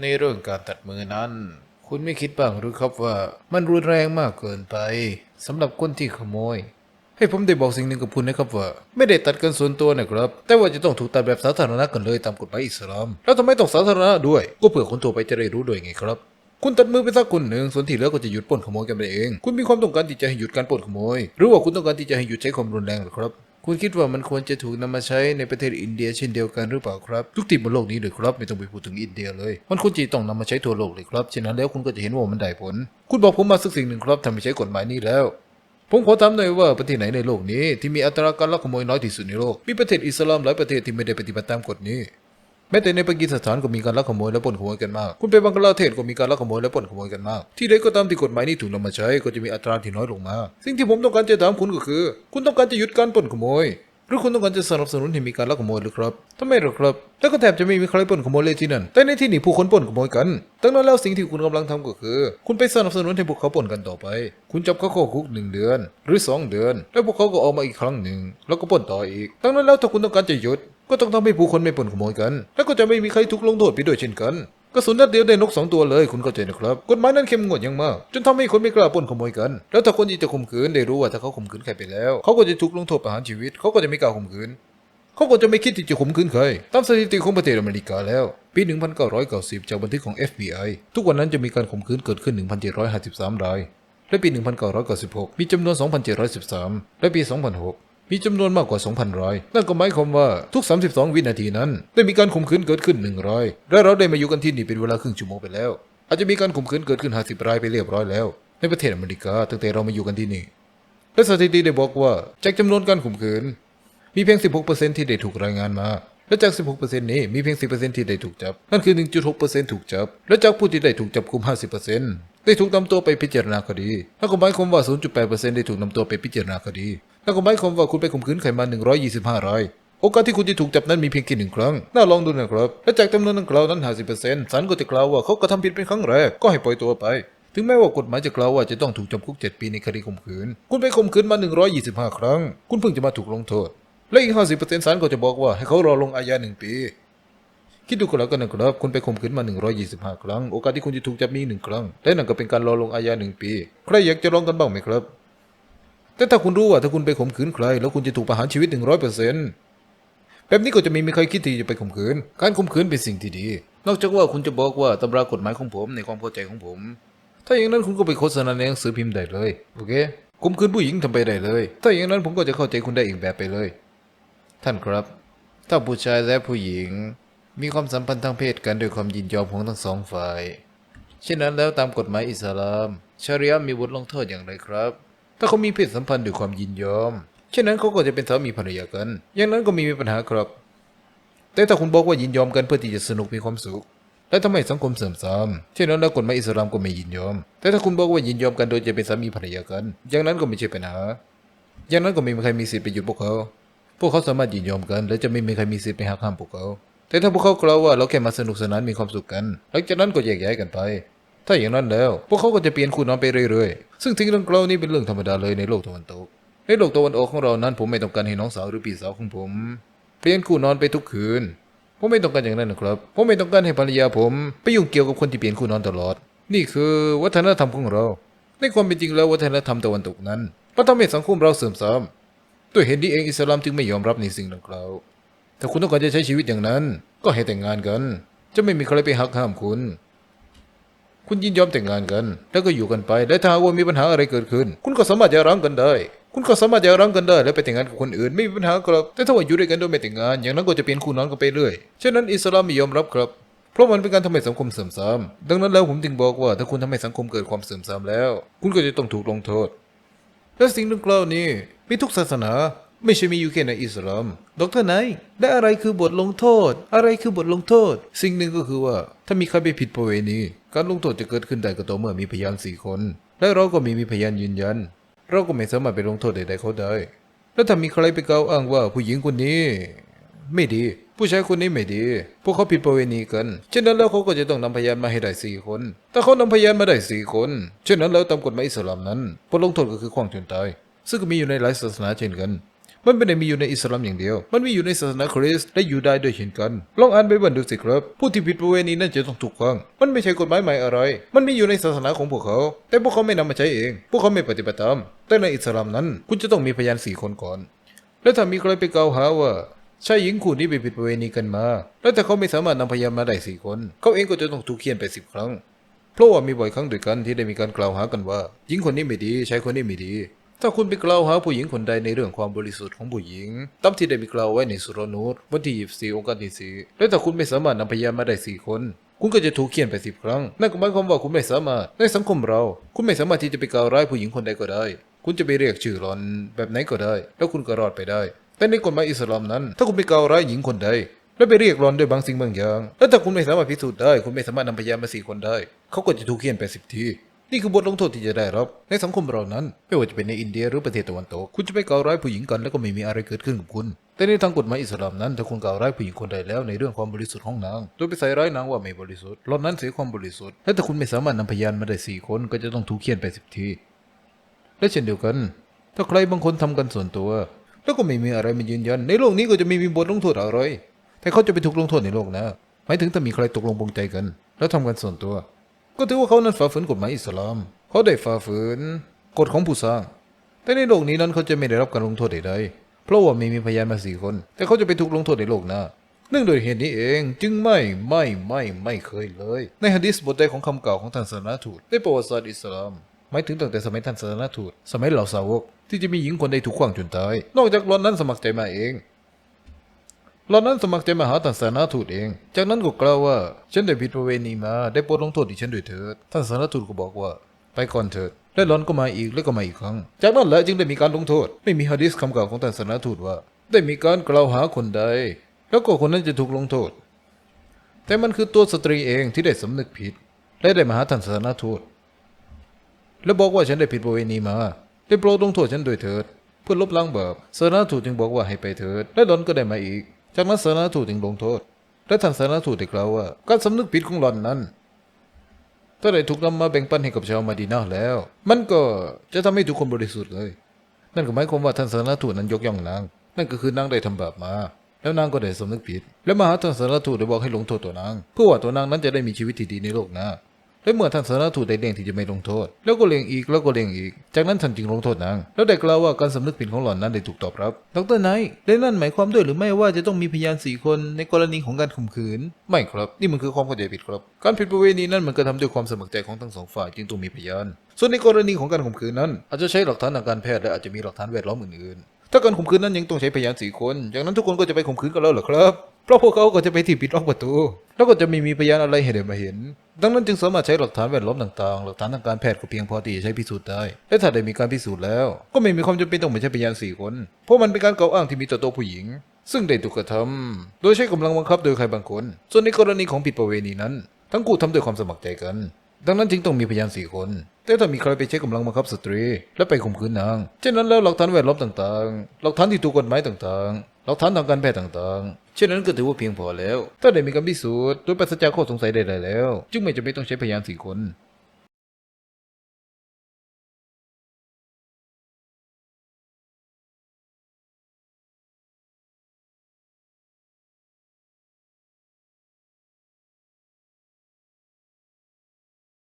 ในเรื่องการตัดมือนั้น คุณไม่คิดบ้างหรือครับว่ามันรุนแรงมากเกินไปสำหรับคนที่ขโมย ให้ผมได้บอกสิ่งหนึ่งกับคุณนะครับว่า ไม่ได้ตัดกันส่วนตัวนะครับ แต่ว่าจะต้องถูกตัดแบบสาธารณะกันเลยตามกฎหมายอิสลาม แล้วทำไมต้องสาธารณะด้วย ก็เพื่อคนทั่วไปจะได้รู้ด้วยไงครับคุณตัดมือไปสักคนหนึ่งส่วนที่เหลือก็จะหยุดปล้นขโมยกันไปเอง คุณมีความต้องการที่จะให้หยุดการปล้นขโมย หรือว่าคุณต้องการที่จะให้หยุดใช้ความรุนแรงหรือครับ คุณคิดว่ามันควรจะถูกนำมาใช้ในประเทศอินเดียเช่นเดียวกันหรือเปล่าครับทุกที่บนโลกนี้เลยครับไม่ต้องไปพูดถึงอินเดียเลย มันควรจะต้องนำมาใช้ทั่วโลกเลยครับฉะนั้นแล้วคุณก็จะเห็นว่ามันได้ผล คุณบอกผมมาสักสิ่งหนึ่งครับทำให้ใช้กฎหมายนี้แล้ว ผมขอถามหน่อยว่าประเทศไหนในโลกนี้ที่มีอัตราการลักขโมยน้อยที่สุดในโลกมีประเทศอิสลามหลายประเทศที่ไม่ได้ปฏิบัติตามกฎนี้ แม้แต่ในปากีสถานก็มีการลักขโมยและปล้นขโมยกันมาก คุณไปบังกลาเทศก็มีการลักขโมยและปล้นขโมยกันมาก ที่ใดก็ตามที่กฎหมายนี้ถูกนำมาใช้ก็จะมีอัตราที่น้อยลงมา สิ่งที่ผมต้องการจะถามคุณก็คือ คุณต้องการจะหยุดการปล้นขโมย หรือคุณต้องการจะสนับสนุนให้มีการลักขโมยหรือครับทำไมหรอครับ แล้วก็แทบจะไม่มีใครปล้นขโมยเลยที่นั่น แต่ในที่นี้ผู้คนปล้นขโมยกัน ดังนั้นแล้วสิ่งที่คุณกำลังทำก็คือ คุณไปสนับสนุนให้พวกเขาปล้นกันต่อไป คุณจับเขาเข้าคุกหนึ่งเดือน หรือสองเดือน แล้วพวกเขาก็ออกมาอีกครั้งหนึ่ง แล้วก็ปล้นต่ออีก ดังนั้นแล้วถ้าคุณต้องการจะหยุด ก็ต้องทำให้ผู้คนไม่ปล้นขโมยกัน แล้วก็จะไม่มีใครถูกลงโทษไปด้วยเช่นกันกระสุนนัดเดียวได้นกสองตัวเลยคุณเข้าใจนะครับกฎหมายนั้นเข้มงวดอย่างมาก จนทำให้คนไม่กล้าปล้นขโมยกัน แล้วถ้าคนที่จะข่มขืนได้รู้ว่าถ้าเขาข่มขืนใครไปแล้ว เขาก็จะถูกลงโทษประหารชีวิต เขาก็จะไม่กล้าข่มขืน เขาก็จะไม่คิดที่จะข่มขืนใครตามสถิติของประเทศอเมริกาแล้ว ปี 1990 จากบันทึกของ FBI ทุกวันนั้นจะมีการข่มขืนเกิดขึ้น 1,753 ราย และปี 1996 มีจำนวน 2,713 และปี 2006 มีจำนวนมากกว่า 2,000รายนั่นก็หมายความว่าทุก 32 วินาทีนั้น ได้มีการข่มขืนเกิดขึ้น1รายและเราได้มาอยู่กันที่นี่เป็นเวลาครึ่งชั่วโมงไปแล้ว อาจจะมีการข่มขืนเกิดขึ้น 50 รายไปเรียบร้อยแล้ว ในประเทศอเมริกาตั้งแต่เรามาอยู่กันที่นี่ และสถิติได้บอกว่าจากจำนวนการข่มขืน มีเพียง 16%ที่ได้ถูกรายงานมาและจาก 16%นี้มีเพียง 10%ที่ได้ถูกจับ นั่นคือ 1.6%ถูกจับ และจากผู้ที่ได้ถูกจับกุม 50%ได้ถูกนำตัวไปพิจารณาคดีนั่นก็หมายความว่า 0.8%ได้ถูกนำตัวไปพิจารณาคดี นั่นก็หมายความว่าคุณไปข่มขืนใครมา 125 ราย โอกาสที่คุณจะถูกจับนั้นมีเพียงแค่หนึ่งครั้ง น่าลองดูนะครับ และจากจำนวนดังกล่าวนั้น 50%ศาลก็จะกล่าวว่าเขากระทำผิดเป็นครั้งแรก ก็ให้ปล่อยตัวไป ถึงแม้ว่ากฎหมายจะกล่าวว่าจะต้องถูกจำคุก 7 ปีในคดีข่มขืน คุณไปข่มขืนมา 125 ครั้ง คุณเพิ่งจะมาถูกลงโทษ และอีก 50%ศาลก็จะบอกว่าให้เขารอลงอาญาหนึ่งปีคิดดูก็แล้วกันนะครับ คุณไปข่มขืนมา 125 ครั้ง โอกาสที่คุณจะถูกจับมีหนึ่งครั้ง และนั่นก็เป็นการรอลงอาญาหนึ่งปี ใครอยากจะลองกันบ้างไหมครับ แต่ถ้าคุณรู้ว่าถ้าคุณไปข่มขืนใคร แล้วคุณจะถูกประหารชีวิต100%แบบนี้ก็จะไม่มีใครคิดที่จะไปข่มขืน การข่มขืนเป็นสิ่งที่ดี นอกจากว่าคุณจะบอกว่าตำรากฎหมายของผมในความเข้าใจของผม ถ้าอย่างนั้นคุณก็ไปโฆษณาในหนังสือพิมพ์ได้เลย โอเคข่มขืนผู้หญิงทำไปได้เลย ถ้าอย่างนั้นผมก็จะเข้าใจคุณได้อีกแบบไปเลย ท่านครับ ถ้าผู้ชายและผู้หญิง มีความสัมพันธ์ทางเพศกันโดยความยินยอมของทั้งสองฝ่าย เช่นนั้นแล้วตามกฎหมายอิสลาม ชาริอะมีบทลงโทษอย่างไรครับ ถ้าเขามีเพศสัมพันธ์ด้วยความยินยอม เช่นนั้นเขาก็จะเป็นสามีภรรยากัน อย่างนั้นก็ไมมีปัญหาครับ แต่ถ้าคุณบอกว่ายินยอมกันเพื่อที่จะสนุกมีความสุข และทำไมสังคมเสื่อมทรามเช่นนั้นแล้วกฎหมายอิสลามก็ไม่ยินยอม แต่ถ้าคุณบอกว่ายินยอมกันโดยจะเป็นสามีภรรยากัน อย่างนั้นก็ไม่ใช่ปัญหา อย่างนั้นก็ไม่มีใครมีสิทธิ์ไปหยุดพวกเขา พวกเขาสามารถยินยอมกัน และจะไม่มีใครมีสิทธิ์ไปหักห้ามพวกเขา แต่ถ้าพวกเขากล่าวว่าเราแค่มาสนุกสนานมีความสุขกัน หลังจากนั้นก็แยกย้ายกันไป ถ้าอย่างนั้นแล้ว พวกเขาก็จะเปลี่ยนคู่นอนไปเรื่อยๆ ซึ่งทิ้งเรื่องเกล่านี้เป็นเรื่องธรรมดาเลยในโลกตะวันตก ในโลกตะวันออกของเรานั้นผมไม่ต้องการให้น้องสาวหรือพี่สาวของผม เปลี่ยนคู่นอนไปทุกคืน ผมไม่ต้องการอย่างนั้นนะครับ ผมไม่ต้องการให้ภรรยาผม ไปยุ่งเกี่ยวกับคนที่เปลี่ยนคู่นอนตลอด นี่คือวัฒนธรรมของเรา ในความเป็นจริงแล้ววัฒนธรรมตะวันตกนั้นมันทำให้สังคมเราเสื่อมทรามด้วยเหตุนี้เองอิสลามจึงไม่ยอมรับในสิ่งดังกล่าวถ้าคุณต้องการจะใช้ชีวิตอย่างนั้น ก็ให้แต่งงานกัน จะไม่มีใครไปหักห้ามคุณ คุณยินยอมแต่งงานกัน แล้วก็อยู่กันไป และถ้าว่ามีปัญหาอะไรเกิดขึ้น คุณก็สามารถจะร้างกันได้ คุณก็สามารถจะร้างกันได้ และไปแต่งงานกับคนอื่น ไม่มีปัญหาครับแต่ถ้าว่าอยู่ด้วยกันโดยไม่แต่งงาน อย่างนั้นก็จะเป็นคู่นอนกันไปเรื่อยฉะนั้นอิสลามไม่ยอมรับครับเพราะมันเป็นการทำให้สังคมเสื่อมทราม ดังนั้นแล้วผมจึงบอกว่าถ้าคุณทำให้สังคมเกิดความเสื่อมทรามแล้ว คุณก็จะต้องถูกลงโทษ และสิ่งดังกล่าวนี้มีทุกศาสนา ไม่ใช่มีอยู่แค่ในอิสลาม ดรไนและอะไรคือบทลงโทษ อะไรคือบทลงโทษ สิ่งหนึ่งก็คือว่าถ้ามีใครไปผิดประเวณี การลงโทษจะเกิดขึ้นได้ก็ต่อเมื่อมีพยานสี่คน และเราก็มีมีพยานยืนยัน เราก็ไม่สามารถไปลงโทษใดๆเขาได้ แล้วถ้ามีใครไปกล่าวอ้างว่าผู้หญิงคนนี้ ไม่ดี ผู้ชายคนนี้ไม่ดี พวกเขาผิดประเวณีกันเช่นนั้นแล้วเขาก็จะต้องนำพยานมาให้ได้สี่คน ถ้าเขานำพยานมาได้สี่คนเช่นนั้นแล้วตามกฎหมายอิสลามนั้นบทลงโทษก็คือขว้างจนตายซึ่งก็มีอยู่ในหลายศาสนาเช่นกัน มันไม่ได้มีอยู่ในอิสลามอย่างเดียว มันมีอยู่ในศาสนาคริสต์และยูดาห์ด้วยเช่นกัน ลองอ่านไบเบิลดูสิครับ ผู้ที่ผิดประเวณีนั่นจะต้องถูกฟัง มันไม่ใช่กฎหมายใหม่อะไร มันมีอยู่ในศาสนาของพวกเขา แต่พวกเขาไม่นำมาใช้เอง พวกเขาไม่ปฏิบัติตาม แต่ในอิสลามนั้น คุณจะต้องมีพยานสี่คนก่อน และถ้ามีใครไปกล่าวหาว่าชายหญิงคู่นี้ไปผิดประเวณีกันมา แล้วแต่เขาไม่สามารถนำพยานมาได้สี่คน เขาเองก็จะต้องถูกเคี่ยนไปสิบครั้ง เพราะว่ามีบ่อยครั้งด้วยกันที่ได้มีการกล่าวหากันว่า หญิงคนนี้ไม่ดีชายคนนี้ไม่ดี ถ้าคุณไปกล่าวหาผู้หญิงคนใดในเรื่องความบริสุทธิ์ของผู้หญิงตามที่ได้มีกล่าวไว้ในสุรนูตวันที่24องค์การที่สี่และถ้าคุณไม่สามารถนำพยานมาได้สี่คนคุณก็จะถูกเคี่ยนไปสิบครั้ง นั่นก็หมายความว่าคุณไม่สามารถ ในสังคมเรา คุณไม่สามารถที่จะไปกล่าวร้ายผู้หญิงคนใดก็ได้ คุณจะไปเรียกชื่อหลอนแบบไหนก็ได้ แล้วคุณก็รอดไปได้ แต่ในกฎหมายอิสลามนั้น ถ้าคุณไปกล่าวร้ายหญิงคนใด แล้วไปเรียกร้อนด้วยบางสิ่งบางอย่าง แล้วถ้าคุณไม่สามารถพิสูจน์ได้ คุณไม่สามารถนำพยานมาสี่คนได้ เขาก็จะถูกเคี่ยนไปสิบที นี่คือบทลงโทษที่จะได้รับในสังคมเรานั้น ไม่ว่าจะเป็นในอินเดียหรือประเทศตะวันตกคุณจะไปก่าวร้ายผู้หญิงกันแล้วก็ไม่มีอะไรเกิดขึ้นกับคุณ แต่ในทางกฎหมายอิสลามนั้นถ้าคุณก่าวร้ายผู้หญิงคนใดแล้วในเรื่องความบริสุทธิ์ของนางโดยไปใส่ร้ายนางว่าไม่บริสุทธิ์หล่อนนั้นเสียความบริสุทธิ์และถ้าคุณไม่สามารถนำพยานมาได้สี่คนก็จะต้องถูกเคี่ยนไปสิบทีและเช่นเดียวกัน ถ้าใครบางคนทำกันส่วนตัว แล้วก็ไม่มีอะไรมายืนยัน ในโลกนี้ก็จะไม่มีบทลงโทษอะไรแต่เขาจะไปถูกลงโทษในโลกนะหมายถึงถ้ามีใครตกลงปรงใจกัน แล้วทำกันส่วนตัว ก็ถือว่าเขานั้นฝ่าฝืนกฎหมายอิสลาม เขาได้ฝ่าฝืนกฎของผู้สร้าง แต่ในโลกนี้นั้นเขาจะไม่ได้รับการลงโทษใดๆเพราะว่าไม่มีพยานมาสี่คน แต่เขาจะไปถูกลงโทษในโลกหน้าเนื่องโดยเหตุนี้เองจึงไม่ไม่ไม่ไม่เคยเลย ในฮะดิษบทใดของคำกล่าวของท่านศาสนาทูตในประวัติศาสตร์อิสลามหมายถึงตั้งแต่สมัยท่านศาสนาทูตสมัยเหล่าสาวก ที่จะมีหญิงคนใดถูกขว้างจนตายนอกจากหลอนนั้นสมัครใจมาเอง หลอนนั้นสมัครใจมาหาท่านศาสนาทูตเอง จากนั้นก็กล่าวว่า ฉันได้ผิดประเวณีมา ได้โปรดลงโทษดิฉันด้วยเถิด ท่านศาสนาทูตก็บอกว่า ไปก่อนเถิด และหลอนก็มาอีกแล้วก็มาอีกครั้ง จากนั้นแหละจึงได้มีการลงโทษ ไม่มีฮะดิษคำกล่าวของท่านศาสนาทูตว่า ได้มีการกล่าวหาคนใด แล้วก็คนนั้นจะถูกลงโทษ แต่มันคือตัวสตรีเองที่ได้สำนึกผิด และได้มาหาท่านศาสนาทูต และบอกว่าฉันได้ผิดประเวณีมา ได้โปรดลงโทษฉันด้วยเถิด เพื่อลบล้างบาปศาสนาทูตจึงบอกว่าให้ไปเถิด และหลอนก็ได้มาอีก จากนั้นศาสนาทูตจึงลงโทษ และท่านศาสนาทูตได้กล่าวว่าการสำนึกผิดของหล่อนนั้น ถ้าได้ถูกนำมาแบ่งปันให้กับชาวมาดีนาแล้ว มันก็จะทำให้ทุกคนบริสุทธิ์เลย นั่นก็หมายความว่าท่านศาสนาทูตนั้นยกย่องนาง นั่นก็คือนางได้ทำบาปมา แล้วนางก็ได้สำนึกผิด และมหาท่านศาสนาทูตได้บอกให้ลงโทษตัวนางเพื่อว่าตัวนางนั้นจะได้มีชีวิตที่ดีในโลกหน้า และเมื่อท่านศาสนาทูตได้เลี่ยงที่จะไม่ลงโทษ แล้วก็เลียงอีกแล้วก็เลียงอีก จากนั้นท่านจึงลงโทษนางแล้วได้กล่าวว่าการสำนึกผิดของหล่อนนั้นได้ถูกตอบรับดรไนท์ได้นั่นหมายความด้วยหรือไม่ว่าจะต้องมีพยานสี่คนในกรณีของการข่มขืน ไม่ครับ นี่มันคือความเข้าใจผิดครับ การผิดประเวณีนั้นมันกระทำด้วยความสมัครใจของทั้งสองฝ่ายจึงต้องมีพยานส่วนในกรณีของการข่มขืนนั้น อาจจะใช้หลักฐานทางการแพทย์และอาจจะมีหลักฐานแวดล้อมอื่นๆถ้าการข่มขืนนั้นยังต้องใช้พยานสี่คนจากนั้นทุกคนก็จะไปข่มขืนกันแล้วเหรอครับ เพราะพวกเขาก็จะไปที่ปิดล็อกประตู แล้วก็จะไม่มีพยานอะไรให้ได้มาเห็น ดังนั้นจึงสามารถใช้หลักฐานแวดล้อมต่างๆ หลักฐานทางการแพทย์ก็เพียงพอที่จะใช้พิสูจน์ได้ และถ้าได้มีการพิสูจน์แล้ว ก็ไม่มีความจำเป็นต้องมาใช้พยานสี่คน เพราะมันเป็นการกล่าวอ้างที่มีต่อตัวผู้หญิง ซึ่งได้ถูกกระทำโดยใช้กำลังบังคับโดยใครบางคน ส่วนในกรณีของผิดประเวณีนั้น ทั้งคู่ทำด้วยความสมัครใจกัน ดังนั้นจึงต้องมีพยานสี่คน แต่ถ้ามีใครไปใช้กำลังบังคับสตรี และไปข่มขืนนางเช่นนั้นแล้วหลักฐานแวดล้อมต่างๆ หลักฐานที่ถูกกฎหมายต่างๆ หลักฐานทางการแพทย์ต่างๆ เช่นนั้นก็ถือว่าเพียงพอแล้ว ถ้าได้มีการพิสูจน์โดยปราศจากข้อสงสัยใดๆแล้ว จึงไม่จำเป็นต้องใช้พยานสี่คน